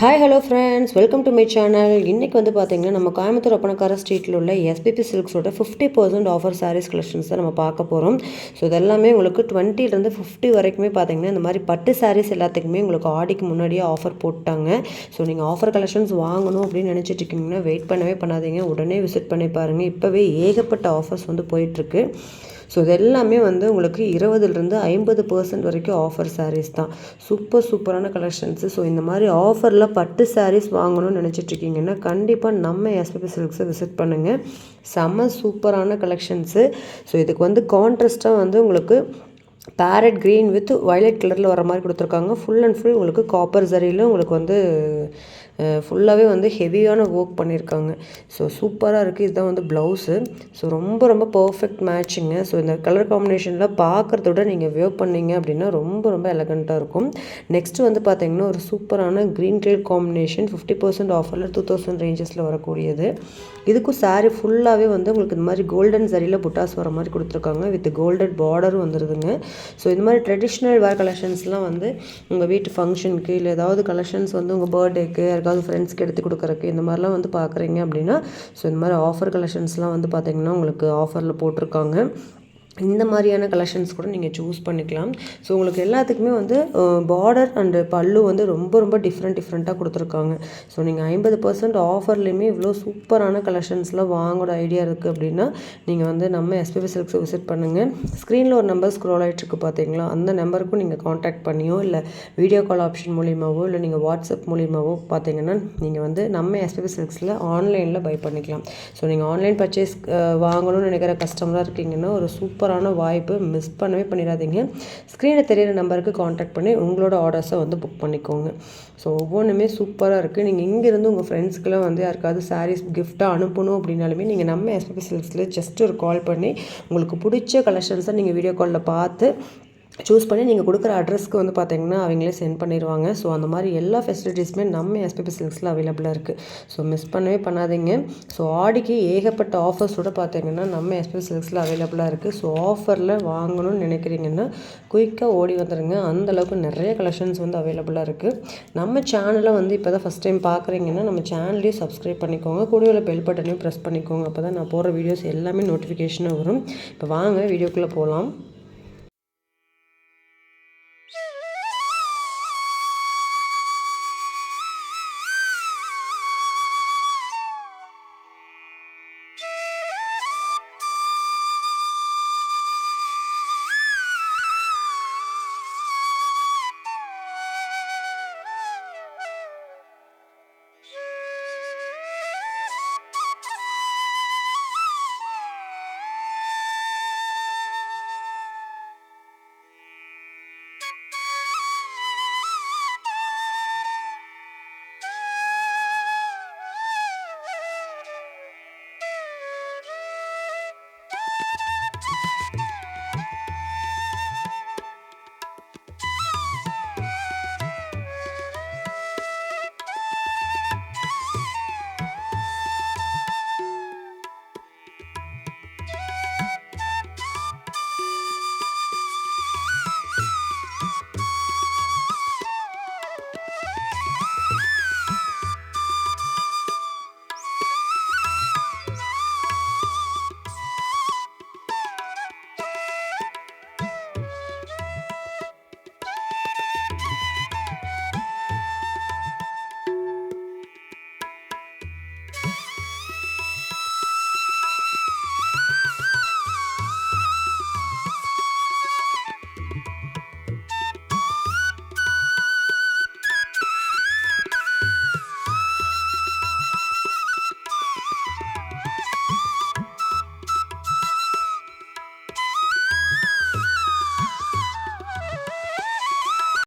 Hi hello friends welcome to my channel இன்றைக்கி வந்து பார்த்தீங்கன்னா நம்ம கோயம்புத்தூர் ஒப்பனக்கார ஸ்ட்ரீட்டில் உள்ள SPB சில்க்ஸோட fifty percent offer sarees collections தான் நம்ம பார்க்க போகிறோம் ஸோ இதெல்லாமே உங்களுக்கு டுவெண்ட்டிலேருந்து ஃபிஃப்டி வரைக்குமே பார்த்தீங்கன்னா இந்த மாதிரி பட்டு சாரீஸ் எல்லாத்துக்குமே உங்களுக்கு ஆடிக்கு முன்னாடியே ஆஃபர் போட்டாங்க. ஸோ நீங்கள் ஆஃபர் கலெக்ஷன்ஸ் வாங்கணும் அப்படின்னு நினச்சிட்டு இருக்கீங்கன்னா வெயிட் பண்ணவே பண்ணாதீங்க. உடனே விசிட் பண்ணி பாருங்கள் இப்போவே ஏகப்பட்ட ஆஃபர்ஸ் வந்து போயிட்டுருக்கு ஸோ இது எல்லாமே வந்து உங்களுக்கு இருபதுலேருந்து ஐம்பது பர்சன்ட் வரைக்கும் ஆஃபர் சாரீஸ் தான். சூப்பர் சூப்பரான கலெக்ஷன்ஸு ஸோ இந்த மாதிரி ஆஃபரில் பட்டு சாரீஸ் வாங்கணும்னு நினச்சிட்ருக்கீங்கன்னா கண்டிப்பாக நம்ம எஸ்பிபி சில்க்ஸை விசிட் பண்ணுங்கள் செம்ம சூப்பரான கலெக்ஷன்ஸு ஸோ இதுக்கு வந்து கான்ட்ரஸ்ட்டாக வந்து உங்களுக்கு பேரட் க்ரீன் வித் வயலட் கலரில் வர மாதிரி கொடுத்துருக்காங்க. ஃபுல் அண்ட் ஃபுல் உங்களுக்கு காப்பர் சரியில் உங்களுக்கு வந்து ஃபுல்லாகவே வந்து ஹெவியான ஒர்க் பண்ணியிருக்காங்க ஸோ சூப்பராக இருக்குது இதுதான் வந்து ப்ளவுஸு ஸோ ரொம்ப ரொம்ப பர்ஃபெக்ட் மேட்சிங்க ஸோ இந்த கலர் காம்பினேஷனில் பார்க்குறத விட நீங்கள் வேவ் பண்ணீங்க அப்படின்னா ரொம்ப ரொம்ப எலகண்ட்டாக இருக்கும். நெக்ஸ்ட்டு வந்து பார்த்தீங்கன்னா ஒரு சூப்பரான green colour combination fifty percent ஆஃபரில் டூ தௌசண்ட் ரேஞ்சஸில் வரக்கூடியது. இதுக்கும் சாரீ ஃபுல்லாகவே வந்து உங்களுக்கு இந்த மாதிரி கோல்டன் சரியில் புட்டாஸ் வர மாதிரி கொடுத்துருக்காங்க. வித் கோல்டன் பார்டரும் வந்துடுதுங்க ஸோ இந்த மாதிரி ட்ரெடிஷ்னல் வேர் கலெக்ஷன்ஸ்லாம் வந்து உங்கள் வீட்டு ஃபங்க்ஷனுக்கு இல்லை ஏதாவது கலெக்ஷன்ஸ் வந்து உங்கள் பர்த்டேக்கு யாருக்காவது ஃப்ரெண்ட்ஸ்க்கு எடுத்து கொடுக்குறக்கு இந்த மாதிரிலாம் வந்து பார்க்குறீங்க அப்படின்னா ஸோ இந்த மாதிரி ஆஃபர் கலெக்ஷன்ஸ்லாம் வந்து பார்த்திங்கன்னா உங்களுக்கு ஆஃபரில் போட்டிருக்காங்க. இந்த மாதிரியான கலெக்ஷன்ஸ் கூட நீங்கள் சூஸ் பண்ணிக்கலாம். ஸோ உங்களுக்கு எல்லாத்துக்குமே வந்து பார்டர் அண்டு பல்லு வந்து ரொம்ப ரொம்ப டிஃப்ரெண்ட் டிஃப்ரெண்ட்டாக கொடுத்துருக்காங்க. ஸோ நீங்கள் ஐம்பது பர்சன்ட் ஆஃபர்லேயுமே இவ்வளோ சூப்பரான கலெக்ஷன்ஸ்லாம் வாங்கோட ஐடியா இருக்குது அப்படின்னா நீங்கள் வந்து நம்ம எஸ்பிபி சில்க்ஸை விசிட் பண்ணுங்கள் ஸ்க்ரீனில் ஒரு நம்பர் ஸ்க்ரோல் ஆகிட்டுருக்கு பார்த்தீங்களா அந்த நம்பருக்கும் நீங்கள் காண்டாக்ட் பண்ணியோ இல்லை வீடியோ கால் ஆப்ஷன் மூலியமாகவோ இல்லை நீங்கள் வாட்ஸ்அப் மூலியமாகவோ பார்த்தீங்கன்னா நீங்கள் வந்து நம்ம எஸ்பிபி சில்க்ஸில் ஆன்லைனில் பை பண்ணிக்கலாம். ஸோ நீங்கள் ஆன்லைன் பர்ச்சேஸ் வாங்கணும்னு நினைக்கிற கஸ்டமராக இருக்கீங்கன்னா ஒரு சூப்பர் சூப்பரான வாய்ப்பு மிஸ் பண்ணவே பண்ணிடாதீங்க. ஸ்க்ரீனில் தெரியிற நம்பருக்கு காண்டாக்ட் பண்ணி உங்களோட ஆர்டர்ஸை வந்து புக் பண்ணிக்கோங்க. ஸோ ஒவ்வொன்றுமே சூப்பராக இருக்குது நீங்கள் இங்கேருந்து உங்கள் ஃப்ரெண்ட்ஸ்க்குலாம் வந்து யாருக்காவது சாரீஸ் கிஃப்ட்டாக அனுப்பணும் அப்படின்னாலுமே நீங்கள் நம்ம எஸ்பிபி சில்க்ஸில் ஜஸ்ட் ஒரு கால் பண்ணி உங்களுக்கு பிடிச்ச கலெக்ஷன்ஸை நீங்கள் வீடியோ காலில் பார்த்து சூஸ் பண்ணி நீங்கள் கொடுக்குற அட்ரஸ்க்கு வந்து பார்த்தீங்கன்னா அவங்களே சென்ட் பண்ணிடுவாங்க ஸோ அந்த மாதிரி எல்லா ஃபெசிலிட்டிஸுமே நம்ம எஸ்பிபி சில்க்ஸில் அவைலபிளாக இருக்குது ஸோ மிஸ் பண்ணவே பண்ணாதீங்க. ஸோ ஆடிக்கு ஏகப்பட்ட ஆஃபர்ஸோடு பார்த்தீங்கன்னா நம்ம எஸ்பிபி சில்க்ஸில் அவைலபிளாக இருக்குது ஸோ ஆஃபரில் வாங்கணும்னு நினைக்கிறீங்கன்னா குயிக்காக ஓடி வந்துடுங்க அந்தளவுக்கு நிறைய கலெக்ஷன்ஸ் வந்து அவைலபிளாக இருக்குது நம்ம சேனலை வந்து இப்போ தான் ஃபஸ்ட் டைம் பார்க்குறீங்கன்னா நம்ம சேனலையும் சப்ஸ்கிரைப் பண்ணிக்கோங்க. கூடிய பெல் பட்டனையும் ப்ரெஸ் பண்ணிக்கோங்க. அப்போ தான் நான் போடுற வீடியோஸ் எல்லாமே நோட்டிஃபிகேஷனாக வரும். இப்போ வாங்க வீடியோக்குள்ளே போகலாம் you